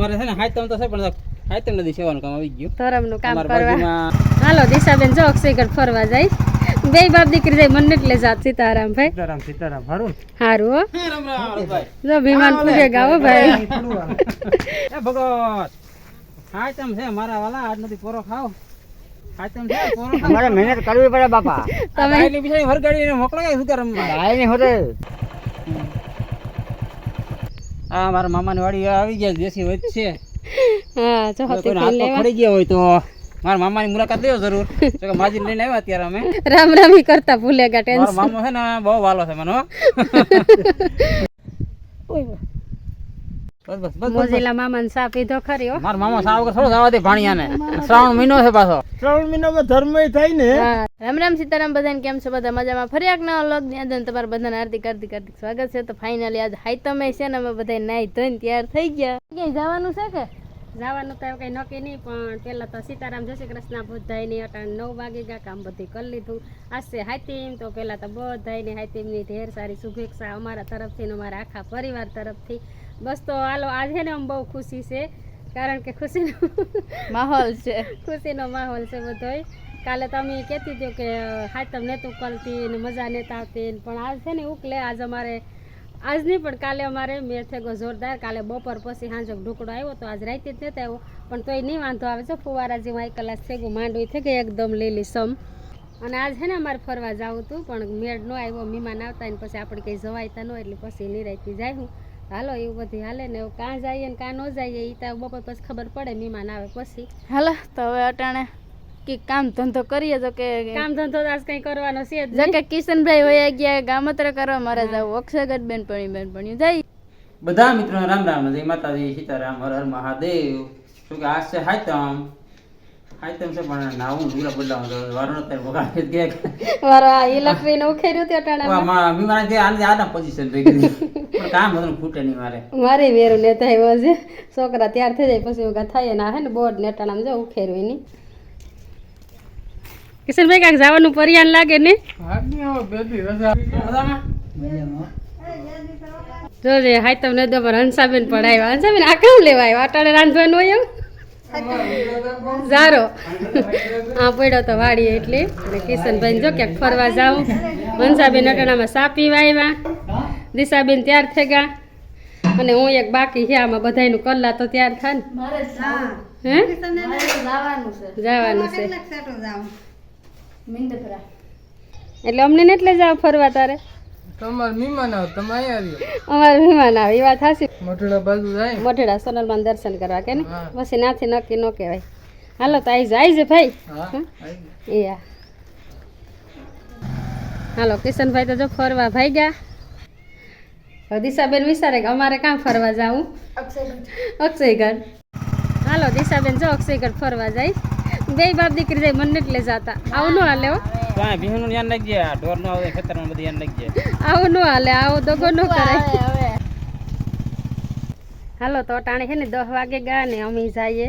અમારે છે ને હાઈતમ તો છે પણ હાઈતમ નથી સેવાનું કામ આવી ગયું. ધરમનું કામ કરવા. હાલો દિશાબેન જો અક્ષયગઢ ફરવા જાય. બે બાપ દીકરી જાય મને એટલે જાત સીતારામ ભાઈ. સીતારામ સીતારામ હારું? હારું રામ રામ ભાઈ. જો વિમાન પૂજે ગાવો ભાઈ. એ ભગત હાઈતમ છે મારા વાલા આજ નથી પોરો ખાવ. હાઈતમ છે પોરો ખાવ. અમારે મહેનત કરવી પડે બાપા. તમે બિચારી વરગાડીને મોકલો કે શું કરે આ મારા મામાની વાડી આવી ગયા દેશી હા જો હાથ પડી ગયા હોય તો મારા મામાની મુલાકાત લેવો જરૂર. તો કે માજી લઈને આવ્યા અત્યારે અમે. રામ રામી કરતા ભૂલેગા ગયા ટેન્શન મામો છે ને બહુ વાલો છે મને હો. બસ બસ બસ, બસ મોજીલા મામાને સા પીધો ખરી હો. મામા સાવ વગર થોડો જવા દે ભાણિયાને. શ્રાવણ મહિનો છે પાછો. શ્રાવણ મહિનામાં ધર્મ થાય ને. રામ રામ સીતારામ બધાને કેમ છો? બધા મજામાં? ફરી એક નવા લોકની અંદર તમારા બધાને હાર્દિક હાર્દિક હાર્દિક સ્વાગત છે. તો ફાઇનલી આજ હાઈ તમે છે ને અમે બધા નાઈ ધોઈને તૈયાર થઈ ગયા. ક્યાંય જવાનું છે કે? જવાનું તો કઈ નક્કી નહીં પણ પેલા તો સીતારામ જય શ્રી કૃષ્ણ બધાયની અટાણ નવ વાગે ગયા કામ બધું કરી લીધું. આશે હાઈતીમ તો પેલા તો બધાયની હાઈતીમની ઢેર સારી શુભેચ્છા અમારા તરફથી ને અમારા આખા પરિવાર તરફથી. બસ તો હાલો આજે ને આમ બહુ ખુશી છે કારણ કે ખુશીનો માહોલ છે. ખુશીનો માહોલ છે બધોય. કાલે તમે કહેતી હતી કે હાથમ નહોતું કરતી ને મજા નહોતી આવતી પણ આજ છે ને ઉકલે આજ અમારે આજ નહીં પણ કાલે અમારે મેળ થેગો જોરદાર. કાલે બપોર પછી સાંજે ઢોકળો આવ્યો તો આજ રાતે જ નથી આવ્યો. પણ તોય નહીં વાંધો આવે છે ફુવારા જેવું એક કલાક થેગું માંડવી થઈ ગઈ એકદમ લીલી સમ. અને આજ છે ને અમારે ફરવા જવું હતું પણ મેળ ન આવ્યો મહેમાન આવતા ને પછી આપણે કંઈ જવાયતા ન એટલે પછી નિરાયતી જાય હું. હાલો એવું બધી હાલે ને એવું કાં જઈએ ને કાં ન જઈએ એ તો બપોર પછી ખબર પડે મહેમાન આવે પછી. હાલો તો હવે અટાણે કે કામ ધંધો કરીએ તો કે કામ ધંધો તો આજ કંઈ કરવાનો છે જ કે કિશનભાઈ હોય ગયા ગામત્ર કરવા મારે જવું અક્ષગત બેન પણ બેન પણ જાય. બધા મિત્રો રામ રામ જય માતાજી સીતારામ હર હર મહાદેવ. શું કે આજ છે હાઈતમ? હાઈતમ છે પણ નાવું લુગડા બદલાવું વારો બગાડી જ ગયા મારો આ ઇલેક્ટ્રિક ઉખેર્યું તે અટાણા માં આને આના પોઝિશન રહી ગઈ કામ હતું ફૂટે નહીં મારે. મારે વેરો ને થાય છે છોકરા તૈયાર થઈ જાય પછી ઉગા થાય ના હે ને બોર્ડ ને જો ઉખેર હોય નહીં કિશનભાઈ કાંઈક જવાનું પરિયાન લાગે ને? જોજે હાય તમને તો પર હંસાબેન પણ આવ્યા હંસાબેન આ કામ લેવા આવ્યા? અટાણે રાંધવાનું હોય એમ? જારો. આ પડ્યો તો વાડી એટલે. અને કિશનભાઈ જો ક્યાંક ફરવા જાઉં હંસાબેન અટાણામાં સાપી આવ્યા? દિશાબેન તૈયાર થઈ ગયા. અને હું એક બાકી છે આમાં બધાયનું કલ્લા તો તૈયાર થાય ને. હે. જવાનું છે. જવાનું છે. મિંદપરા એટલે અમને ને એટલે જાવ ફરવા તારે? તમારે મહેમાન આવ તમે અહીંયા અમારે મહેમાન આવે એ વાત હાસી મઠડા બાજુ જાય. મોઢેડા સોનલમાં દર્શન કરવા કે ને? પછી નાથી નક્કી ન કહેવાય. હાલો તો આવી જાય છે ભાઈ. હા એ હાલો કિશનભાઈ તો જો ફરવા ભાઈ ગયા. દિશાબેન વિચારે કે અમારે ક્યાં ફરવા જવું? અક્ષયગઢ. હાલો દિશાબેન જો અક્ષયગઢ ફરવા જાય. બે બાપ દીકરી જાય મને એટલે જાતા આવું ન હાલે આવે ખેતરમાં બધું ધ્યાન રાખજે આવું ન હાલે આવો દગો ન કરાય. હાલો તો અટાણે છે ને દસ વાગે ગયા ને અમે જઈએ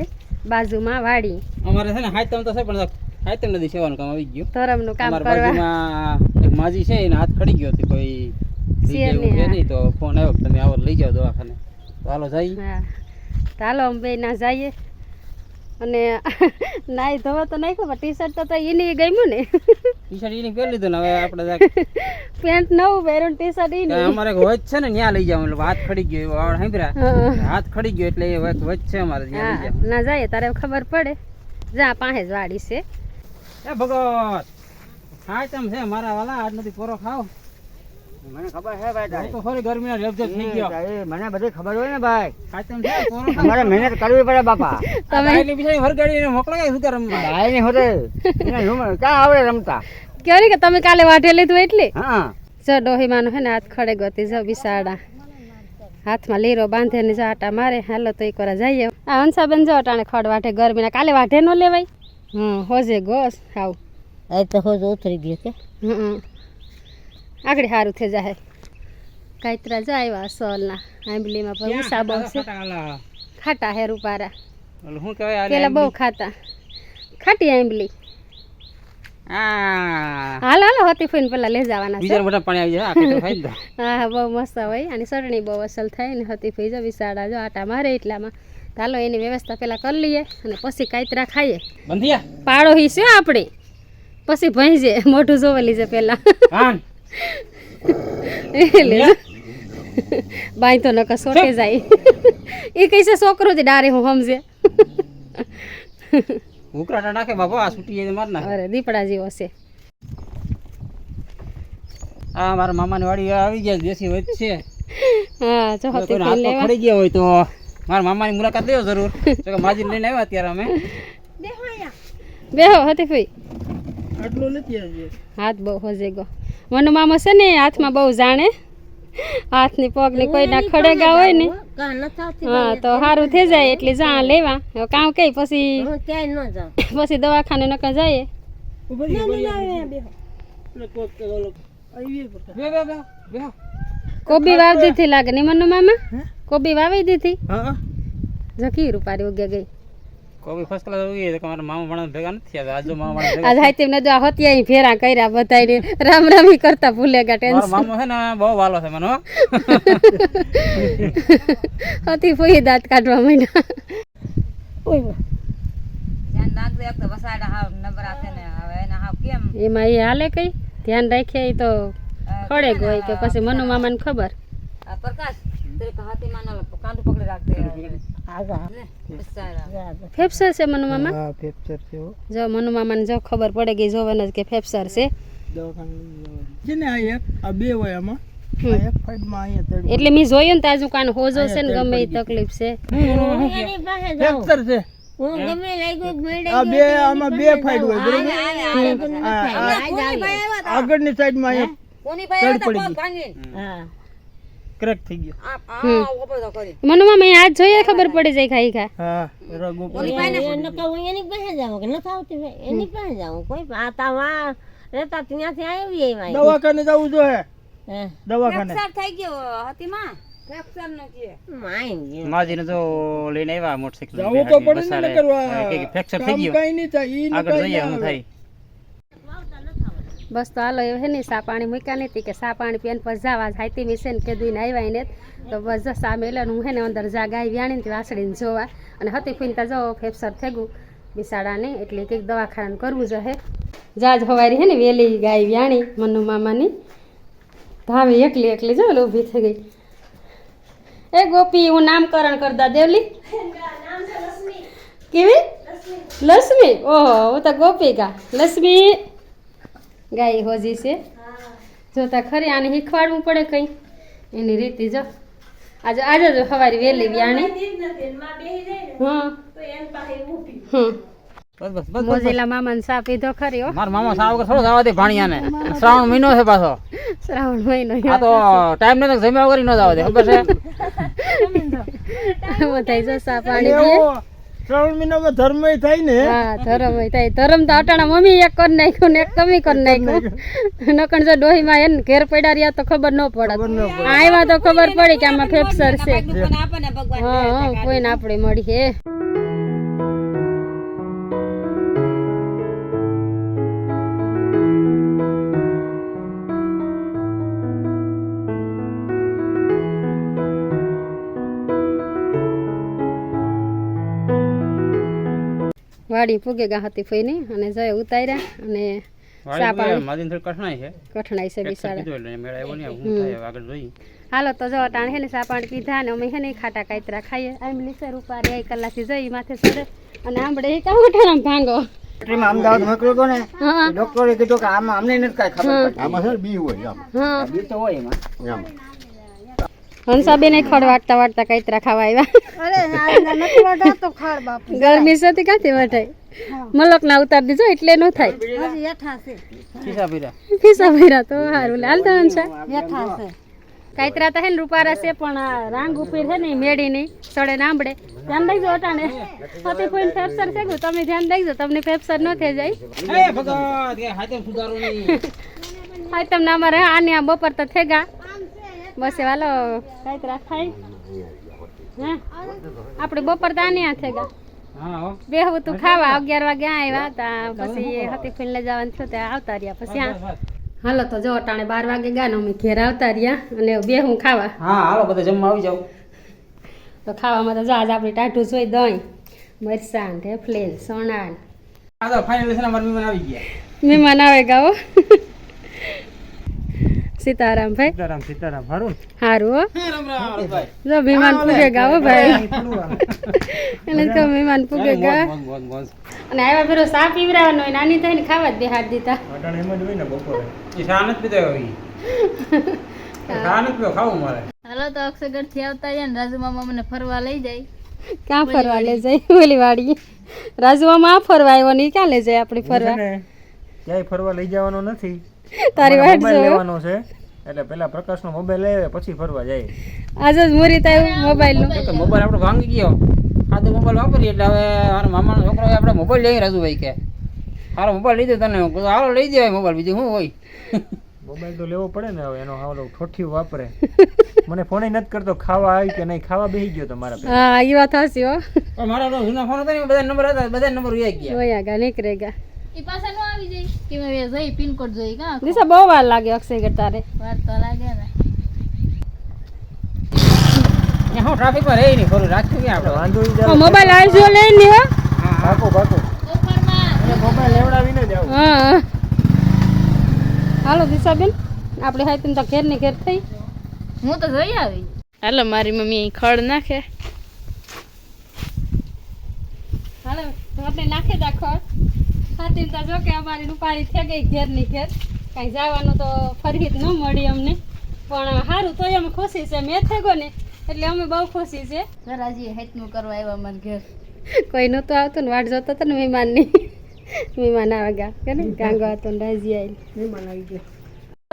બાજુમાં વાડી. અમારે છે ને હાઈતમ તો છે પણ હાઈતમ નથી સેવાનું કામ આવી ગયું. ધરમનું કામ કરવા. બાજુમાં એક માજી છે એને હાથ ખડી ગયો હતો કોઈ જાય એવું નહીં તો ફોન આવ્યો તમે આવો લઈ જાઓ દવાખાને. તો હાલો જઈ હા. તો હાલો અમે બે ના જઈએ. અને નાઈ ધોવા તો નાખ્યો પણ ટી શર્ટ તો એની ગમ્યું ને. ટી શર્ટ એની પહેરી લીધું ને હવે આપણે પેન્ટ નવું પહેર્યું ટી શર્ટ એની અમારે વચ છે ને ત્યાં લઈ જાવ એટલે હાથ ખડી ગયો સાંભળ્યા? હાથ ખડી ગયો એટલે એ વચ છે અમારે ત્યાં લઈ હા ના જાય તારે ખબર પડે. જા પાસે જ વાડી છે. એ ભગત છે મારા વાલા આજ નથી પોરો ખાવ મને ખબર છે ભાઈ હું તો ખરી ગરમીના રેબઝેબ થઈ ગયો. મને બધી ખબર હોય ને ભાઈ. હાઈતમ છે પોરો મહેનત કરવી પડે બાપા. તમે એટલી બિચારી વરગાડીને મોકલો કે શું કરે રમવા? ગાય હોતે એને રૂમ- ક્યાં આવડે રમતા? કેવું કે તમે કાલે વાઢે લીધું એટલે? હા. જો ડોહીમાનો હે ને હાથ ખડે ગતી જો બિસાડા. હાથમાં લીરો બાંધે ને આટા મારે હાલો તો એક વાર જઈએ. આ હંસાબેન જો અટાણે ખડ વાઢે ગરમીના કાલે વાઢે ન લેવાય. હમ હોજે ગોસ હાવ એ તો હોજ ઉતરી ગયો કે? હમ. આગળ સારું થઈ જાય કાયતરા જો આવ્યા સોલના આંબલીમાં પણ ઉષા બહુ છે ખાટા હેર હે રૂપારા. શું કહેવાય પેલા બહુ ખાતા. ખાટી આંબલી. હાલ હાલ હતી ફોઈને પેલા લઈ જવાના બીજા મોટા પાણી આવી જાય. હા બહુ મસ્ત હોય અને સરણી બહુ અસલ થાય ને હતી ફોઈ જો વિશાળા જો આટા મારે એટલામાં. ચાલો એની વ્યવસ્થા પેલા કરી લઈએ અને પછી કાયતરા ખાઈએ. પાડો હી છે આપણે. પછી ભૈંજે મોઢું જોવા છે પેલા. બાઈ તો નકર સોટે જાય. એ કઈ છે છોકરો જ ડારે હું સમજે ઉકરાટા નાખે બાપા આ છૂટી જાય તો માર નાખે. અરે દીપડા જેવો છે. આ મારા મામાની વાડી આવી ગયા દેશી વચ છે. હા જો હતી કોઈને લેવા. પડી ગયા હોય તો મારા મામાની મુલાકાત લેવો જરૂર. જો કે માજી લઈને આવ્યા અત્યારે અમે. બેહો હતી ફઈ આટલું નથી આજે હાથ બહુ હોજે ગો. મનુ મામો છે ને હાથમાં બહુ જાણે. હાથની પગની કોઈના ખડેગા હોય ને. હા તો સારું થઈ જાય એટલે જા લેવા. હવે કામ કઈ પછી પછી દવાખાને નકર જાય કોબી વાવી દીધી લાગે ને મનુ મામા? કોબી વાવી દીધી? હા જકી રૂપારી ઉગ્યા ગઈ. કોઈ ફર્સ્ટ ક્લાસ આવી તો મારા મામા ભણા ભેગા નથી થયા. આજો મામા ભણા ભેગા આજ હાઈ ને જો આ હતિયા ફેરા કર્યા બધાને રામ રામી કરતા ભૂલેગા મારો ટેન્શન મામો છે ને બહુ વાલો છે મને હતી ફોઈ દાંત કાઢવા માંડ્યા. એમાં એ હાલે કઈ? ધ્યાન રાખીએ તો ખડે ગોય કે પછી મનુ મામાને ખબર? ફેફસર છે મનુ મામા? હા ફેફસર છે જો મનુ મામાને જો ખબર પડે ગઈ જોવાના જ કે ફેફસર છે. જેને આ એક આ બે હોય આમાં. એટલે મેં જોયું ને તાજુ કાન હોજો છે ને ગમે એ તકલીફ છે. ફેફસર છે. આ બે આમાં બે ફાઈડ હોય બરોબર? આ- આ- આગળની સાઈડમાં પડી ક્રેક થઈ ગયો. મનુ મામા એ જોઈએ ખબર પડી જાય ખાઈ ખા. હા રગો ઓલી પાસે ન કહું એની પાસે જાવ કે ન થાવતી એની પાસે જાવ કોઈ આ તાવા રહેતા ત્યાંથી આવી ઉપર દવાખાને જવું જોઈએ હે. દવાખાને. સર થઈ ગયો હતી માં. માજીને જો લઈને આવ્યા મોટરસાઇકલ જવું તો પડે ને કરવા ફ્રેક્ચર થઈ ગયું. કઈ નહીં થાય આગળ જઈએ આવે. થાય? બસ તો હાલો હે ને સા પાણી મૂક્યા નથી કે સા પાણી પીને પછી જાવા હાઈતી મિશે ને કીધું આવ્યા ને તો બસ જો સા મેલે હું હે ને અંદર જા ગાય વ્યાણી ને વાસળીને જોવા. અને હતી ફીનતા જો ફેફસર ફેગું બિસાડાને એટલે કંઈક દવાખાનું કરવું જોઈએ જાજ હવારી હે ને વેલી ગાય વ્યાણી મનુ મામાની. ધાવે એકલી એકલી જો ને ઊભી થઈ ગઈ. એ ગોપી હું નામકરણ કરતા દેવલી. કેવી? લક્ષ્મી. ઓહો હું તો ગોપિકા લક્ષ્મી? ગાય હોજી છે. જોતા ખરી આને શીખવાડવું પડે કંઈ. એની રીતિ જો. આજે આજે જો સવારે વહેલી વ્યાણી. હા હમ. બસ બસ બસ બસ મામાને સા પીધો ખરી મારા મામા સાવ થોડો જવા દે ભાણિયાને. શ્રાવણ મહિનો છે પાછો. શ્રાવણ મહિનો આ તો ટાઈમ નથી જમ્યા વગર ન જવા દે ખબર છે? બધા જો સા પાણી શ્રાવણ મહિનામાં ધર્મ થાય ને હા ધરમ થાય. ધર્મ તો અટાણા મમ્મી એક કરી નાખ્યું ને એક કમી કરી નાખ્યું. નકણ જો ડોહીમાં એને ઘેર પડ્યા રહ્યા તો ખબર ન પડે. આવ્યા તો ખબર પડી કે આમાં ફેફસર છે. હા હા કોઈને આપણે મળી હે વાડી પૂગે ગા હતી ફઈને અને જય ઉતાર્યા અને ચા પાણી માજી થોડી કઠણાઈ છે. કઠણાઈ છે ફ્રેક્ચર બિસાડા કીધું એટલે મેળ આવ્યો નહીં હું થાય હવે આગળ જોઈએ. હાલો તો જો અટાણ હેને ચા પીધા અમે હેને ખાટા કાતરા ખાઈએ. આમ લીસર ઉપાડી એક કલાકથી જઈ માથે ચડે અને આંબળે ભાંગો. અમદાવાદ મોકલ્યો હતો ને ડોક્ટરે કીધું કે આમાં અમને નથી કાંઈ ખબર આમાં છે બી હોય આમ બી તો હોય એમાં. આમ. હંસાબેન ખડ વાટતા વાટતા કાતરા ખાવા આવ્યા. ગરમી છે તે ક્યાંથી વટાય મલક ના ઉતાર દીધો એટલે ન થાય. ફીસા ભીરા તો હારું હાલતા હંસા કાયતરા તો હે ને રૂપારા છે પણ આ રાંગ ઉપર છે ને મેળી નહીં સડે નાંબડે ધ્યાન રાખજો અટાણે. પતિ કોઈ ફેફસર છે ગયું તમે ધ્યાન રાખજો તમને ફેફસર ન થઈ જાય. એ ભગત કે હાથે સુધારો નહીં. હા તમને અમારે આને આ બપોર તો થેગા. બસ વાલો કઈ ખાઈ હા? આપણે બપોર તો આને ગા. બેહવું તું ખાવા. અગિયાર વાગે આવ્યા હતા પછી હતી ફૂલ જવાનું થયું ત્યાં આવતા રહ્યા. પછી હાલો તો જો અટાણે બાર વાગે ગયા ને અમે ઘેર આવતા રહ્યા અને બેહું ખાવા. હા હાલો બધા જમવા આવી જાવ તો ખાવામાં તો જાજ આપણે ટાઢું જોઈ દહીં મરસાણ ઢેફલીન સોણાન આ તો ફાઇનલ મહેમાન આવી ગયા. મહેમાન આવે ગાઓ સીતારામ ભાઈ? સીતારામ સીતારામ. હારું? હારું હો. રામ રામ ભાઈ. જો મહેમાન પૂગે ગાવો ભાઈ. એટલે તો મહેમાન પૂગે ગા અને આવ્યા ફેરો સા પીવરાવાનો હોય નાની થઈને ખાવા જ હાથ દીધા. અટાણે એમ જ હોય ને બપોરે. એ સા નથી પીતા હોય સા નથી પીધો ખાવું મારે. હાલો તો અક્ષયગઢથી આવતા જાય ને રાજુ મામા મને ફરવા લઈ જાય. ક્યાં ફરવા લે જાય? ઓલી વાડી રાજુ મામા ફરવા આવ્યો ને ક્યાં લે જાય આપણે ફરવા? ક્યાંય ફરવા લઈ જવાનો નથી. તારી વાટ જો લેવાનો છે. એટલે પેલા પ્રકાશનો મોબાઈલ લે પછી ફરવા જાય. આજે જ મોરી આવ્યું મોબાઈલ નો. તો મોબાઈલ આપણો ભાંગી ગયો. આ તો મોબાઈલ વાપરીએ એટલે હવે મારા મામાનો છોકરો આપણે મોબાઈલ લઈ રાજુભાઈ કે. હારો મોબાઈલ લીધો તને. હારો હાલો લઈ દેવાય મોબાઈલ બીજું શું હોય? મોબાઈલ તો લેવો પડે ને હવે એનો હાવલો ઠોઠી વાપરે. મને ફોન નથી કરતો ખાવા આવી કે નહીં ખાવા બેહી ગયો તમારા હા એ વાત હસી હો. મારા તો જૂના ફોન હતા ને બધા નંબર હતા બધા નંબર વહી ગયા. જોયા ગયા નીકળે ગયા. એ પાછા નો આવી જાય. કે મેં જઈ પિનકોડ જોઈ કા દિશા બહુ વાર લાગે અક્ષય તારે વાર તો લાગે ને. હું ટ્રાફિક પર રહી નહીં ખરું રાખ્યું ક્યાં આપણે. વાંધો મોબાઈલ આવજો લઈ લ્યો. ભાગો ભાગો. મોબાઈલ લેવડાવીને જ આવું. હા હાલો દિશાબેન. આપણે હાઈ તો ઘેરની ઘેર થઈ. હું તો જોઈ આવી. હાલો મારી મમ્મી ખડ નાખે. હાલો આપણે નાખે દા ખડ. હાથી તો જો કે અમારી રૂપાળી થઈ ગઈ ઘેરની ઘેર. કાંઈ જવાનું તો ફરી જ ન મળી અમને. પણ સારું તો અમે ખુશી છે. મેં થયો ને એટલે અમે બહુ ખુશી છે. રાજી હેતનું કરવા આવ્યા મારા ઘેર. કોઈ નહોતું આવતું ને વાટ જોતો હતો ને મહેમાનની. મહેમાન આવે ગા કે ને ગાંગો હતો ને રાજી આવી મહેમાન આવી ગયા.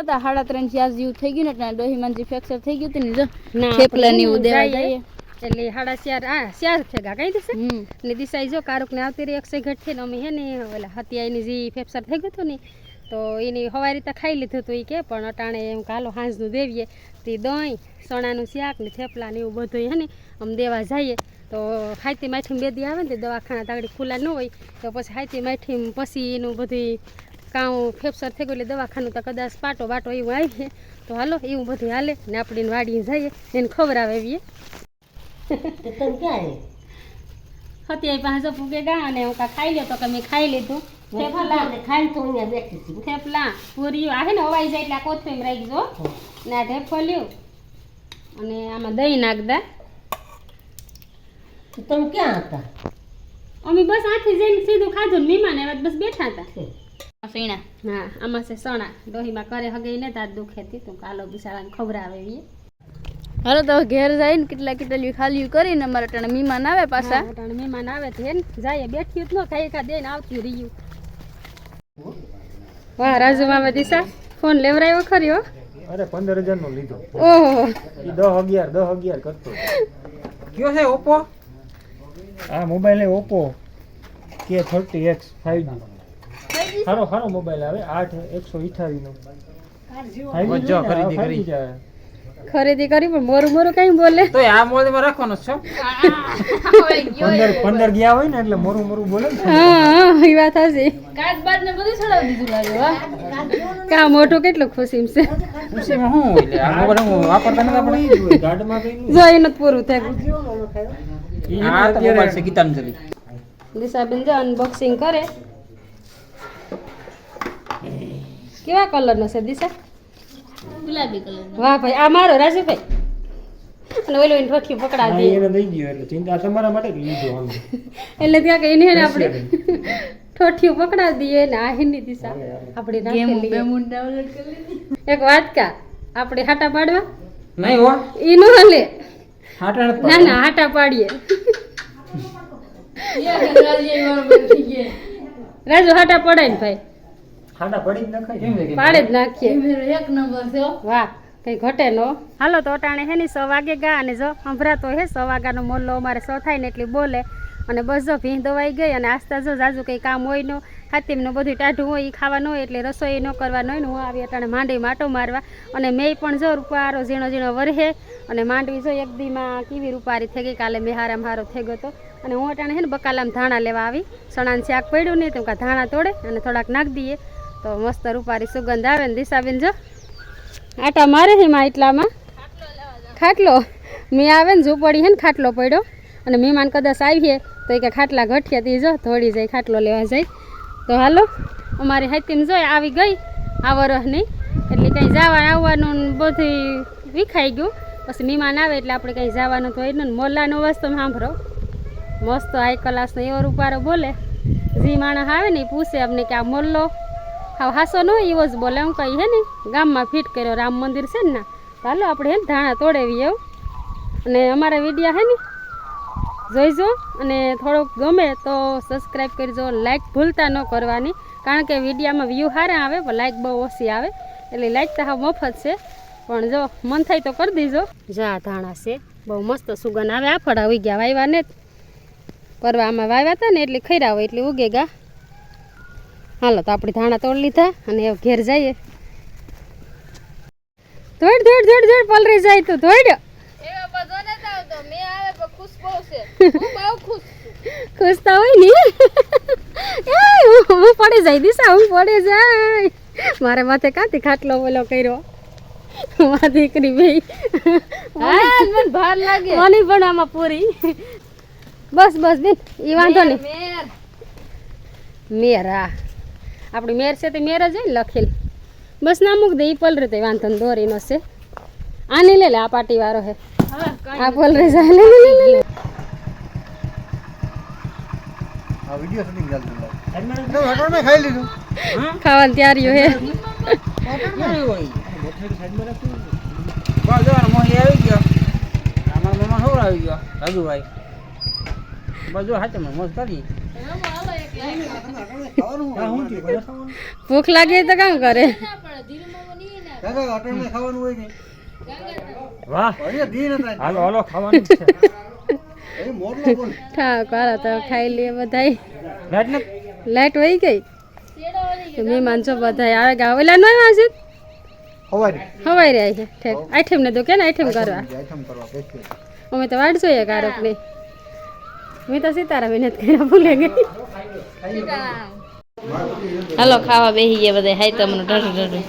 હતા સાડા ત્રણ ચાર જેવું થઈ ગયું ને એટલે ડોહી માનજી ફ્રેક્ચર થઈ ગયું હતું ને જો થેપલા ને એવું દેવા જઈએ. એટલે સાડા ચાર આ ચાર થયા કઈ દેશે. ને દિશાઈ જો કારુક ને આવતી રહી એકસો ઘટ ને અમે હે ને ઓલા હતિયાની જે ફેફસાર થઈ ગયું હતું ને તો એની હવાઈ રીતે ખાઈ લીધું હતું એ કે પણ અટાણે એમ કાલો હાંજનું દેવીએ તે દહીં ચણાનું શાક ને થેપલા ને એવું બધું હે ને આમ દેવા જઈએ. તો હાઈતી માઠી બેદી આવે ને તે દવાખાના તાગડી ખુલ્લા ન હોય તો પછી હાઈતી માઠી પછી એનું બધું કાં ફેફસાર થઈ ગયું એટલે દવાખાનું તો કદાચ પાટો બાટો એવું આવીએ. તો હાલો એવું બધું હાલે ને આપણે વાડીને જઈએ એને ખબર આવે એવી હતી પાસે ફૂગે ગા અને હું કા ખાઈ લ્યો તો કે મેં ખાઈ લીધું. થેપલા. થેપલા. પૂરીઓ. આવે ને હવાઈ જાય એટલે આ કોથમીર રાખી જો ને આ ઢેફલ્યું. અને આમાં દહીં નાખતા તમે ક્યાં હતા? અમે બસ આથી જઈને સીધું ખાધું મહેમાન આવ્યા બસ બેઠા હતા. સીણા. હા આમાં છે સણા. ડોહીમાં કરે હગે ને તાર દુખેતી તું કાલો બિસાડાને ખબર આવે એવી હાલો તો ઘેર જઈને કેટલા કેટલા ખાલી કરીને અમારા ટાણે મહેમાન આવે પાછા. ટાણે મહેમાન આવે તો હે ને જાય બેઠ્યું જ ન ખાઈ ખા દે ને આવતી રહ્યું વાહ રાજુ મામા દિશા ફોન લેવરાયો ખરી હો. અરે પંદર હજાર નો લીધો. ઓહો. ઈ દસ અગિયાર દસ અગિયાર કરતો કયો છે ઓપ્પો? આ મોબાઈલ એ ઓપ્પો કે થર્ટી એક્સ ફાઈવ જી. સારો સારો મોબાઈલ આવે આઠ એકસો અઠાવીસ નો જો ખરીદી કરી. ખરીદી કરી પણ મોરું મોરું કઈ બોલે? તો આ મોબાઈલમાં રાખવાનો જ છો. પંદર પંદર ગયા હોય ને એટલે મોરું મોરું બોલે હા હા એ વાત હશે કાચ બાદ ને બધું ચડાવી દીધું લાગે કા મોટો કેટલું ખુશી છે. ખુશીમાં શું હોય લે? આ મોબાઈલ હું વાપરતા નથી આપણે ગાર્ડમાં કઈ જો એનું પૂરું થાય. આ તો મોબાઈલ છે ગીતાંજલિ. દિશાબેન જો અનબોક્સિંગ કરે. કેવા કલરનો છે દિશા? ગુલાબી કલર વાહ ભાઈ આ મારો રાજુભાઈ. અને ઓલો એને રોટલી પકડા દે. એને લઈ ગયો એટલે ચિંતા તમારા માટે લીધો આમ. એટલે ત્યાં કે એને હે આપણે ઠોઠીઓ પકડા દઈએ ને આ હિન્દી દિશા આપણે નાખી લઈએ બેમું ડાઉનલોડ કરી લીધી. એક વાત કા? આપણે હાટા પાડવા? નહીં હો. ઈ નો હલે. હાટા ના ના હાટા પાડીએ. રાજુ હાટા પડાય ને ભાઈ. ખાડા પડી જ નખાય. કેમ છે કે? પાડે જ નાખીએ. એક નંબર છે વાહ કઈ ઘટે નો. હાલો તો અટાણે હે ને સો વાગે ગા અને જો સંભળાતો હે સો વાગ્યાનો મોલ્લો અમારે સો થાય ને એટલી બોલે. અને બસ જો ભીં દવાઈ ગઈ અને આસ્તા જો જાજુ કંઈ કામ હોય નો હાથીમનું બધું ટાઢું હોય એ ખાવાનું હોય એટલે રસોઈ ન કરવાનું હોય ને હું આવી અટાણે માંડવી માટો મારવા. અને મેં પણ જો રૂપારો ઝીણો ઝીણો વરહે અને માંડવી જો એક દીમાં કેવી રૂપારી થઈ ગઈ કાલે મેં હારામ હારો થઈ ગયો તો. અને હું અટાણે હે ને બકાલામ ધાણા લેવા આવી. ચણાનું શાક પડ્યું નહીં તો કા ધાણા તોડે અને થોડાક નાખી દઈએ તો મસ્ત રૂપારી સુગંધ આવે ને દિશાબેન જો. આટા મારે હિમા એટલામાં? ખાટલો મેં આવે ને ઝૂંપડી હે ને ખાટલો પડ્યો. અને મહેમાન કદાચ આવીએ તો એ કે ખાટલા ઘટ્યા તી જો થોડી જાય, ખાટલો લેવા જાય. તો હાલો, અમારી હાથીને જોઈ આવી ગઈ, આ નહીં એટલે કંઈ જવા આવવાનું બધું વિખાઈ ગયું. પછી મહેમાન આવે એટલે આપણે કંઈ જવાનું તો હોય ને. મોલ્લાનો વસ્તુ સાંભળો. મસ્ત હાઈ ક્લાસનો એવો રૂપારો બોલે. જે માણસ આવે ને એ પૂછે અમને કે આ મોલ્લો હા હાસો ન એવો જ બોલે. હું કહી હે ને, ગામમાં ફિટ કર્યો, રામ મંદિર છે ને ચાલો આપણે હે ધાણા તોડેવી એવું અને અમારા વિડીયા હે ને, જોઈજો. અને થોડોક ગમે તો સબસ્ક્રાઈબ કરજો. લાઇક ભૂલતા ન કરવાની. કારણ કે વિડીયામાં વ્યૂ સારા આવે, પણ લાઇક બહુ ઓછી આવે. એટલે લાઇક તો હા મફત છે. પણ જો મન થાય તો કરી દીજો. જા ધાણા છે. બહુ મસ્ત સુગંધ આવે. આ ફળા ઉગ્યા ગયા વાવ્યા ને પરવામાં વાવ્યા હતા ને એટલે ખૈરા હોય એટલે ઉગે ગા. હાલો તો આપણે ધાણા તોડ લીધા અને ઘેર જઈએ. ધોડ ધોડ ધોડ ધોડ પલરી જાય તો ધોડ ખુશ તો હોય ને. હું પડે જાય દિશા હું પડે જાય. મારે માથે કાંથી ખાટલો બોલો કર્યો? મારી દીકરી ભાઈ મને ભાર લાગે. મને પણ આમાં પૂરી. બસ બસ બેન એ વાંધો નહીં. મેર આપણી મેર છે તે મેર જ હોય ને લખેલ. બસ ના મૂક દે એ પલરે તે વાંધો દોરીનો છે. આને લે લે આ પાટી વાળો હે આ પલરે જાય લે લે લે લે. આ વિડિયો શૂટિંગ ચાલતું લાવ તો હટો મેં ખાઈ લીધું. ખાવાની તૈયારીઓ હે. આવી ગયો. અમારા આવી ગયો? રાજુભાઈ. બસ જો હાચે મોજ કરી. ભૂખ લાગી તો કામ કરે? કાકા હટો મેં ખાવાનું હોય કે વાહ. અરે દી નતા હાલો હાલો ખાવાનું છે. એ મોરલો બોલ ઠાક હાલો તો ખાઈ લઈએ બધાય. લાઈટ વહી ગઈ? તો મહેમાન છો બધા આવે ગા ઓલા નો છે હવાઈ રહ્યા છે. ઠેક. આઈટમ ને તો કે ને આઈટમ કરવા અમે તો વાટ જોઈએ કારકની મેં તો સીતારા મહેનત કર્યા ભૂલે ગઈ. હાલો ખાવા બેસી ગયા બધા. હાઈ તમને ઢઢ ઢઢ.